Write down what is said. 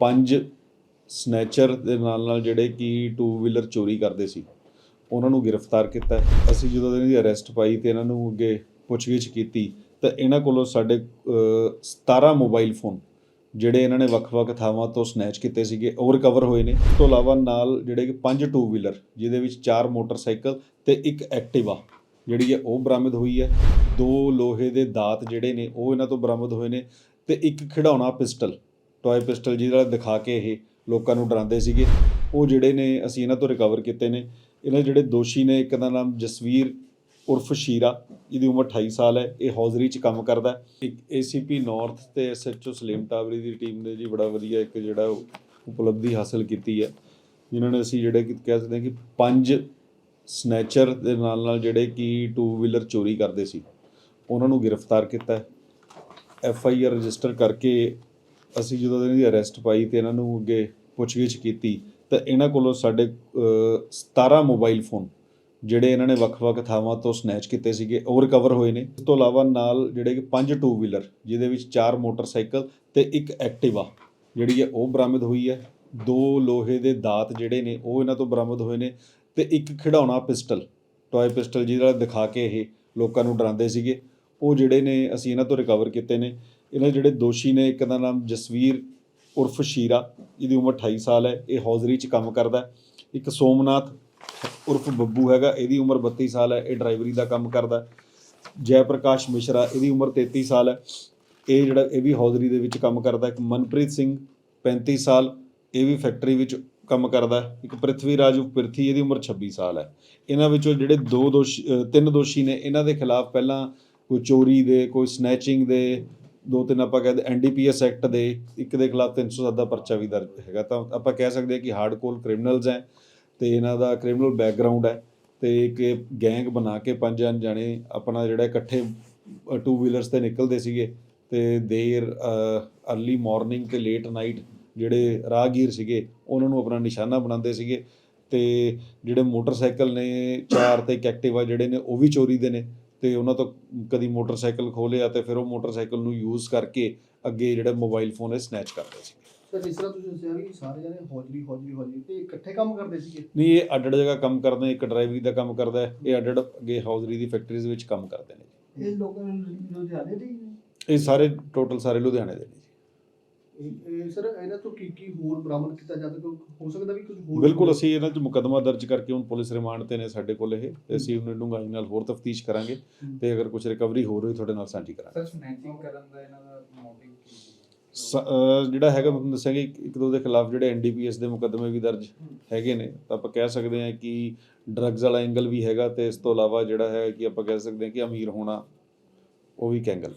ਪੰਜ ਸਨੈਚਰ ਦੇ ਨਾਲ ਨਾਲ ਜਿਹੜੇ ਕਿ ਟੂ ਵੀਲਰ ਚੋਰੀ ਕਰਦੇ ਸੀ ਉਹਨਾਂ ਨੂੰ ਗ੍ਰਿਫਤਾਰ ਕੀਤਾ ਅਸੀਂ ਜਦੋਂ ਇਹਨਾਂ ਦੀ ਅਰੈਸਟ ਪਾਈ ਤੇ ਇਹਨਾਂ ਨੂੰ ਅੱਗੇ ਪੁੱਛਗਿੱਛ ਕੀਤੀ ਤਾਂ ਇਹਨਾਂ ਕੋਲੋਂ ਸਾਡੇ ਅ, 17 ਮੋਬਾਈਲ ਫੋਨ ਜਿਹੜੇ ਇਹਨਾਂ ਨੇ ਵੱਖ-ਵੱਖ ਥਾਵਾਂ ਤੋਂ ਸਨੈਚ ਕੀਤੇ ਸੀਗੇ ਉਹ ਰਿਕਵਰ ਹੋਏ ਨੇ। ਇਸ ਤੋਂ ਇਲਾਵਾ ਨਾਲ ਜਿਹੜੇ ਕਿ ਪੰਜ ਟੂ ਵੀਲਰ ਜਿਹਦੇ ਵਿੱਚ ਚਾਰ ਮੋਟਰਸਾਈਕਲ ਤੇ ਇੱਕ ਐਕਟਿਵਾ ਜਿਹੜੀ ਹੈ ਉਹ ਬਰਾਮਦ ਹੋਈ ਹੈ। ਦੋ ਲੋਹੇ ਦੇ ਦਾਤ ਜਿਹੜੇ ਨੇ ਉਹ ਇਹਨਾਂ ਤੋਂ ਬਰਾਮਦ ਹੋਏ ਨੇ ਤੇ ਇੱਕ ਖਿਡੌਣਾ ਪਿਸਟਲ ਟੋਏ ਪਿਸਟਲ ਜਿਹਦੇ ਨਾਲ ਦਿਖਾ ਕੇ ਇਹ ਲੋਕਾਂ ਨੂੰ ਡਰਾਉਂਦੇ ਸੀਗੇ। ਉਹ ਜਿਹੜੇ ਨੇ, ਅਸੀਂ ਇਹਨਾਂ ਤੋਂ ਰਿਕਵਰ ਕੀਤੇ ਨੇ। ਇਹਨਾਂ ਜਿਹੜੇ ਦੋਸ਼ੀ ਨੇ, ਇੱਕ ਦਾ ਨਾਮ ਜਸਵੀਰ ਉਰਫ ਸ਼ੀਰਾ, ਜਿਹਦੀ ਉਮਰ 28 ਸਾਲ ਹੈ, ਇਹ ਹੌਜ਼ਰੀ 'ਚ ਕੰਮ ਕਰਦਾ। ਹੈ। ਇੱਕ ਏਸੀਪੀ ਨਾਰਥ ਤੇ ਐਸਐਚਓ ਸਲੀਮ ਟਾਵਰੀ ਦੀ ਟੀਮ ਨੇ ਜੀ ਬੜਾ ਵਧੀਆ ਇੱਕ ਜਿਹੜਾ ਉਹ ਉਪਲਬਧੀ ਹਾਸਲ ਕੀਤੀ ਹੈ। ਜਿਨ੍ਹਾਂ ਨੇ ਅਸੀਂ ਜਿਹੜੇ ਕਿ ਕਹਿ ਸਕਦੇ ਹਾਂ ਕਿ ਪੰਜ ਸਨੈਚਰ ਦੇ ਨਾਲ ਨਾਲ ਜਿਹੜੇ ਕਿ ਟੂ ਵੀਲਰ ਚੋਰੀ ਕਰਦੇ ਸੀ। ਉਹਨਾਂ ਨੂੰ ਗ੍ਰਿਫਤਾਰ ਕੀਤਾ ਐਫ ਆਈ ਆਰ ਰਜਿਸਟਰ ਕਰਕੇ ਅਸੀਂ ਜਦੋਂ ਇਹਨਾਂ ਦੀ ਅਰੈਸਟ ਪਾਈ ਤੇ ਇਹਨਾਂ ਨੂੰ ਅੱਗੇ ਪੁੱਛਗਿੱਛ ਕੀਤੀ ਤਾਂ ਇਹਨਾਂ ਕੋਲੋਂ ਸਾਡੇ ਅ, 17 ਮੋਬਾਈਲ ਫੋਨ ਜਿਹੜੇ ਇਹਨਾਂ ਨੇ ਵੱਖ-ਵੱਖ ਥਾਵਾਂ ਤੋਂ ਸਨੈਚ ਕੀਤੇ ਸੀਗੇ ਉਹ ਰਿਕਵਰ ਹੋਏ ਨੇ। ਇਸ ਤੋਂ ਇਲਾਵਾ ਨਾਲ ਜਿਹੜੇ ਕਿ ਪੰਜ ਟੂ ਵੀਲਰ ਜਿਹਦੇ ਵਿੱਚ ਚਾਰ ਮੋਟਰਸਾਈਕਲ ਤੇ ਇੱਕ ਐਕਟਿਵਾ ਜਿਹੜੀ ਹੈ ਉਹ ਬਰਾਮਦ ਹੋਈ ਹੈ। ਦੋ ਲੋਹੇ ਦੇ ਦਾਤ ਜਿਹੜੇ ਨੇ ਉਹ ਇਹਨਾਂ ਤੋਂ ਬਰਾਮਦ ਹੋਏ ਨੇ ਤੇ ਇੱਕ ਖਿਡੌਣਾ ਪਿਸਟਲ ਟੌਏ ਪਿਸਟਲ ਜਿਹਦੇ ਨਾਲ ਦਿਖਾ ਕੇ ਇਹ ਲੋਕਾਂ ਨੂੰ ਡਰਾਉਂਦੇ ਸੀਗੇ। ਉਹ ਜਿਹੜੇ ਨੇ ਅਸੀਂ ਇਹਨਾਂ ਤੋਂ ਰਿਕਵਰ ਕੀਤੇ ਨੇ। ਇਹਨਾਂ ਜਿਹੜੇ ਦੋਸ਼ੀ ਨੇ, ਇੱਕ ਦਾ ਨਾਮ ਜਸਵੀਰ ਉਰਫ ਸ਼ੀਰਾ ਇਹਦੀ ਉਮਰ 28 ਸਾਲ ਹੈ, ਇਹ ਹੌਜ਼ਰੀ 'ਚ ਕੰਮ ਕਰਦਾ ਇੱਕ ਸੋਮਨਾਥ ਉਰਫ ਬੱਬੂ ਹੈਗਾ, ਇਹਦੀ ਉਮਰ 32 ਸਾਲ ਹੈ, ਇਹ ਡਰਾਈਵਰੀ ਦਾ ਕੰਮ ਕਰਦਾ ਹੈ। ਜੈ ਪ੍ਰਕਾਸ਼ ਮਿਸ਼ਰਾ, ਇਹਦੀ ਉਮਰ 33 ਸਾਲ ਹੈ, ਇਹ ਜਿਹੜਾ, ਇਹ ਵੀ ਹੌਜ਼ਰੀ ਦੇ ਵਿੱਚ ਕੰਮ ਕਰਦਾ ਇੱਕ ਮਨਪ੍ਰੀਤ ਸਿੰਘ 35 ਸਾਲ, ਇਹ ਵੀ ਫੈਕਟਰੀ ਵਿੱਚ ਕੰਮ ਕਰਦਾ ਇੱਕ ਪ੍ਰਿਥਵੀ ਰਾਜ ਉਰਫ ਪ੍ਰਿਥੀ, ਇਹਦੀ ਉਮਰ 26 ਸਾਲ ਹੈ। ਇਹਨਾਂ ਵਿੱਚੋਂ ਜਿਹੜੇ ਦੋ ਦੋਸ਼ੀ ਤਿੰਨ ਦੋਸ਼ੀ ਨੇ, ਇਹਨਾਂ ਦੇ ਖਿਲਾਫ ਪਹਿਲਾਂ ਕੋਈ ਚੋਰੀ ਦੇ, ਕੋਈ ਸਨੈਚਿੰਗ ਦੇ ਦੋ ਤਿੰਨ ਆਪਾਂ ਕਹਿੰਦੇ ਐਨਡੀਪੀਐਸ ਐਕਟ ਦੇ ਇੱਕ ਦੇ ਖਿਲਾਫ 307 ਦਾ ਪਰਚਾ ਵੀ ਦਰਜ ਹੈਗਾ। ਤਾਂ ਆਪਾਂ ਕਹਿ ਸਕਦੇ ਹਾਂ ਕਿ ਹਾਰਡਕੋਰ ਕ੍ਰਿਮੀਨਲਸ ਹੈ ਤੇ ਇਹਨਾਂ ਦਾ ਕ੍ਰਿਮੀਨਲ ਬੈਕਗ੍ਰਾਉਂਡ ਹੈ ਤੇ ਇੱਕ ਗੈਂਗ ਬਣਾ ਕੇ ਪੰਜ ਜਾਣੇ ਆਪਣਾ ਜਿਹੜਾ ਇਕੱਠੇ ਟੂ ਵੀਲਰਸ ਤੇ ਨਿਕਲਦੇ ਸੀਗੇ ਤੇ ਦੇਰ ਅਰਲੀ ਮਾਰਨਿੰਗ ਤੇ ਲੇਟ ਨਾਈਟ ਜਿਹੜੇ ਰਾਹਗੀਰ ਸੀਗੇ, ਉਹਨਾਂ ਨੂੰ ਆਪਣਾ ਨਿਸ਼ਾਨਾ ਬਣਾਉਂਦੇ ਸੀਗੇ ਤੇ ਜਿਹੜੇ ਮੋਟਰਸਾਈਕਲ ਨੇ, ਚਾਰ ਤੇ ਇੱਕ ਐਕਟਿਵਾ ਜਿਹੜੇ ਨੇ ਉਹ ਵੀ ਚੋਰੀ ਦੇ ਨੇ। ਤੇ ਉਹਨਾਂ ਤੋਂ ਕਦੀ ਮੋਟਰਸਾਈਕਲ ਖੋਲਿਆ ਤੇ ਫਿਰ ਉਹ ਮੋਟਰਸਾਈਕਲ ਨੂੰ ਯੂਜ਼ ਕਰਕੇ ਅੱਗੇ ਜਿਹੜਾ ਮੋਬਾਈਲ ਫੋਨ ਹੈ ਸਨੈਚ ਕਰਦੇ ਸੀ ਸਰ ਜਿਸ ਤਰ੍ਹਾਂ ਤੁਸੀਂ ਦੱਸਿਆ ਕਿ ਸਾਰੇ ਜਣੇ ਹੌਜਰੀ ਹੌਜਰੀ ਹੌਜਰੀ ਤੇ ਇਕੱਠੇ ਕੰਮ ਕਰਦੇ ਸੀਗੇ? ਨਹੀਂ ਇਹ ਅੱਡ ਜਗ੍ਹਾ ਕੰਮ ਕਰਦੇ ਇੱਕ ਡਰਾਈਵਰੀ ਦਾ ਕੰਮ ਕਰਦਾ ਹੈ ਇਹ ਅੱਡ ਅੱਗੇ ਹੌਜ਼ਰੀ ਦੀ ਫੈਕਟਰੀਜ਼ ਵਿੱਚ ਕੰਮ ਕਰਦੇ ਨੇ ਇਹ ਲੋਕਾਂ ਨੂੰ ਲੁਧਿਆਣੇ ਦੇ ਇਹ ਸਾਰੇ ਟੋਟਲ ਸਾਰੇ ਲੁਧਿਆਣੇ ਦੇ ਨੇ ਸਰ ਇਹਨਾਂ ਤੋਂ ਕੀ ਕੀ ਹੋਰ ਬਰਾਮਦ ਕੀਤਾ ਜਾ ਸਕਦਾ? ਹੋ ਸਕਦਾ ਵੀ ਕੁਝ ਹੋਰ ਬਿਲਕੁਲ ਅਸੀਂ ਇਹਨਾਂ 'ਚ ਮੁਕੱਦਮਾ ਦਰਜ ਕਰਕੇ ਹੁਣ ਪੁਲਿਸ ਰਿਮਾਂਡ ਤੇ ਨੇ ਸਾਡੇ ਕੋਲ ਇਹ ਤੇ ਅਸੀਂ ਉਹਨਾਂ ਡੂੰਘਾਈ ਨਾਲ ਹੋਰ ਤਫਤੀਸ਼ ਕਰਾਂਗੇ ਤੇ ਅਗਰ ਕੁਝ ਰਿਕਵਰੀ ਹੋ ਰਹੀ ਤੁਹਾਡੇ ਨਾਲ ਸਾਂਝੀ ਕਰਾਂਗੇ। ਸਰ ਸਨੈਚਿੰਗ ਕਰਨ ਦਾ ਇਹਨਾਂ ਦਾ ਮੋਟਿਵ ਕੀ ਜਿਹੜਾ ਹੈਗਾ ਮੈਂ ਤੁਹਾਨੂੰ ਦੱਸਾਂਗੇ ਇੱਕ ਇੱਕ ਦੋ ਦੇ ਖਿਲਾਫ ਜਿਹੜੇ ਐਨਡੀਪੀਐਸ ਦੇ ਮੁਕੱਦਮੇ ਵੀ ਦਰਜ ਹੈਗੇ ਨੇ ਤਾਂ ਆਪਾਂ ਕਹਿ ਸਕਦੇ ਹਾਂ ਕਿ ਡਰੱਗਸ ਵਾਲਾ ਐਂਗਲ ਵੀ ਹੈਗਾ ਤੇ ਇਸ ਤੋਂ ਇਲਾਵਾ ਜਿਹੜਾ ਹੈ ਕਿ ਆਪਾਂ ਕਹਿ ਸਕਦੇ ਹਾਂ ਕਿ ਅਮੀਰ ਹੋਣਾ ਉਹ ਵੀ ਇੱਕ ਐਂਗਲ